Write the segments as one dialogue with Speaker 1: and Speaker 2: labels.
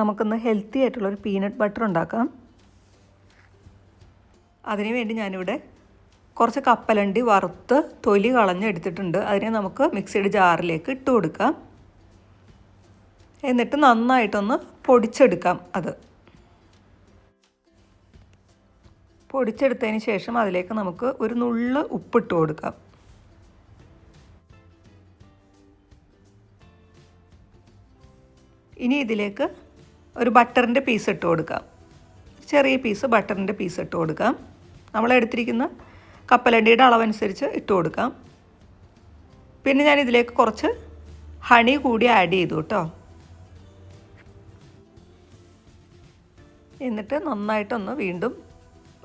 Speaker 1: നമുക്കിന്ന് ഹെൽത്തി ആയിട്ടുള്ളൊരു peanut butter ഉണ്ടാക്കാം. അതിനുവേണ്ടി ഞാനിവിടെ കുറച്ച് കപ്പലണ്ടി വറുത്ത് തൊലി കളഞ്ഞെടുത്തിട്ടുണ്ട് അതിനെ നമുക്ക് മിക്സിയുടെ ജാറിലേക്ക് ഇട്ട് കൊടുക്കാം. എന്നിട്ട് നന്നായിട്ടൊന്ന് പൊടിച്ചെടുക്കാം അത്. പൊടിച്ചെടുത്തതിന് ശേഷം അതിലേക്ക് നമുക്ക് ഒരു നുള്ള് ഉപ്പിട്ട് കൊടുക്കാം. ഇനി ഇതിലേക്ക് ഒരു ബട്ടറിന്റെ പീസ് ഇട്ട് കൊടുക്കാം. ചെറിയ പീസ് ബട്ടറിന്റെ പീസ് ഇട്ട് കൊടുക്കാം. നമ്മൾ എടുത്തിരിക്കുന്ന കപ്പലണ്ടിയുടെ അളവനുസരിച്ച് ഇട്ട് കൊടുക്കാം. പിന്നെ ഞാൻ ഇതിലേക്ക് കുറച്ച് ഹണി കൂടി ആഡ് ചെയ്തു കേട്ടോ. എന്നിട്ട് നന്നായിട്ടൊന്ന് വീണ്ടും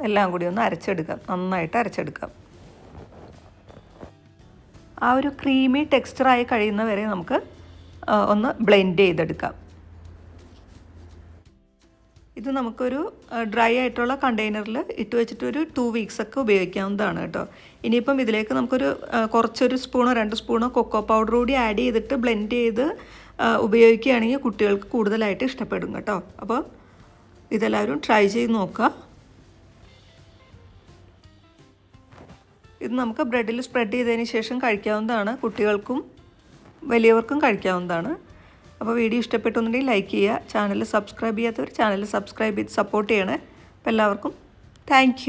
Speaker 1: എല്ലാം കൂടി ഒന്ന് അരച്ചെടുക്കാം. നന്നായിട്ട് അരച്ചെടുക്കാം. ആ ഒരു ക്രീമി ടെക്സ്ചറായി കഴിയുന്നവരെ നമുക്ക് ഒന്ന് ബ്ലെൻഡ് ചെയ്തെടുക്കാം. ഇത് നമുക്കൊരു ഡ്രൈ ആയിട്ടുള്ള കണ്ടെയ്നറിൽ ഇട്ട് വെച്ചിട്ട് ഒരു ടു വീക്സ് ഒക്കെ ഉപയോഗിക്കാവുന്നതാണ് കേട്ടോ. ഇനിയിപ്പം ഇതിലേക്ക് നമുക്കൊരു കുറച്ചൊരു സ്പൂണോ രണ്ട് സ്പൂണോ കൊക്കോ പൗഡർ കൂടി ആഡ് ചെയ്തിട്ട് ബ്ലെൻഡ് ചെയ്ത് ഉപയോഗിക്കുകയാണെങ്കിൽ കുട്ടികൾക്ക് കൂടുതലായിട്ട് ഇഷ്ടപ്പെടും കേട്ടോ. അപ്പോൾ ഇതെല്ലാവരും ട്രൈ ചെയ്ത് നോക്കുക. ഇത് നമുക്ക് ബ്രെഡിൽ സ്പ്രെഡ് ചെയ്തതിന് ശേഷം കഴിക്കാവുന്നതാണ്. കുട്ടികൾക്കും വലിയവർക്കും കഴിക്കാവുന്നതാണ്. അപ്പോൾ വീഡിയോ ഇഷ്ടപ്പെട്ടുണ്ടെങ്കിൽ ലൈക്ക് ചെയ്യുക ചാനൽ സബ്സ്ക്രൈബ് ചെയ്യാത്തവർ ചാനൽ സബ്സ്ക്രൈബ് ചെയ്ത് സപ്പോർട്ട് ചെയ്യണേ. അപ്പോൾ എല്ലാവർക്കും താങ്ക്